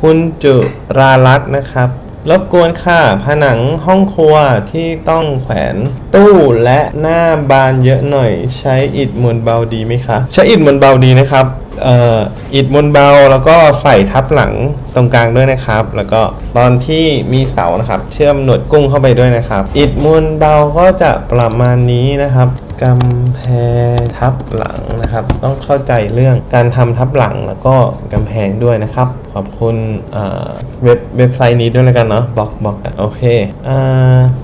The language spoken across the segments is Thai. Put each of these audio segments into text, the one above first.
คุณจุรารัตน์นะครับรบกวนค่ะผนังห้องครัวที่ต้องแขวนตู้และหน้าบานเยอะหน่อย ใช้อิฐมวลเบาดีไหมคะ ใช้อิฐมวลเบาดีนะครับเอ่ออิฐมวลเบาแล้วก็ใส่ทับหลังตรงกลางด้วยนะครับ แล้วก็ตอนที่มีเสานะครับ เชื่อมหนวดกุ้งเข้าไปด้วยนะครับ อิฐมวลเบาก็จะประมาณนี้นะครับกำแพง หลังนะครับ ต้องเข้าใจเรื่องการทำทับหลังแล้วก็กำแพงด้วยนะครับ ขอบคุณเว็บเว็บไซต์นี้ด้วยแล้วกันเนาะบอกบอกโอเคอ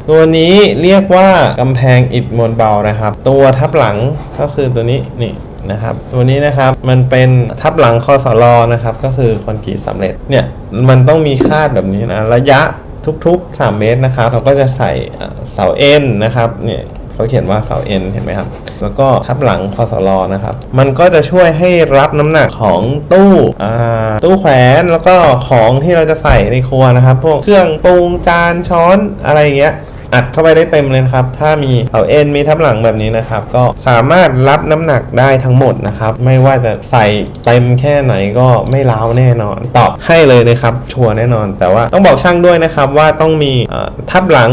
ตัวนี้เรียกว่ากำแพงอิฐมวลเบานะครับ ตัวทับหลังก็คือตัวนี้นี่นะครับตัวนี้นะครับมันเป็นทับหลังคอสลอนะครับก็คือคอนกรีตสำเร็จเนี่ยมันต้องมีคาดแบบนี้นะระยะทุกๆ 3 เมตรนะครับ เราก็จะใส่เสาเอ็นนะครับเนี่ย เขาเขียนว่าเสาเอ็นเห็นไหมครับ แล้วก็ทับหลังคอสลอนะครับ มันก็จะช่วยให้รับน้ำหนักของตู้ตู้แขวนแล้วก็ของที่เราจะใส่ในครัวนะครับ พวกเครื่องปรุงจานช้อนอะไรอย่างเงี้ยอัดเข้าไปได้เต็มเลยนะครับ ถ้ามีเสาเอ็นมีทับหลังแบบนี้นะครับ ก็สามารถรับน้ำหนักได้ทั้งหมดนะครับ ไม่ว่าจะใส่เต็มแค่ไหนก็ไม่ล้าวแน่นอน ตอบให้เลยนะครับ ชัวร์แน่นอน แต่ว่าต้องบอกช่างด้วยนะครับว่าต้องมีทับหลัง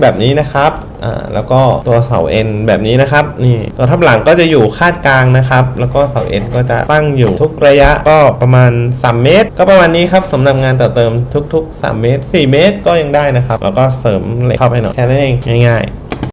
แบบนี้นะครับ อ่าแล้วก็ตัวเสาเอ็นแบบนี้นะครับนี่ตัวทับหลังก็จะอยู่คาดกลางนะครับ แล้วก็เสาเอ็นก็จะตั้งอยู่ทุกระยะก็ประมาณ 3 เมตร ก็ประมาณนี้ครับสำหรับงานต่อเติมทุก ๆ 3 เมตร 4 เมตรก็ยังได้นะครับ แล้วก็เสริมเหล็กเข้าไปหน่อยแค่นั้นเองง่ายๆ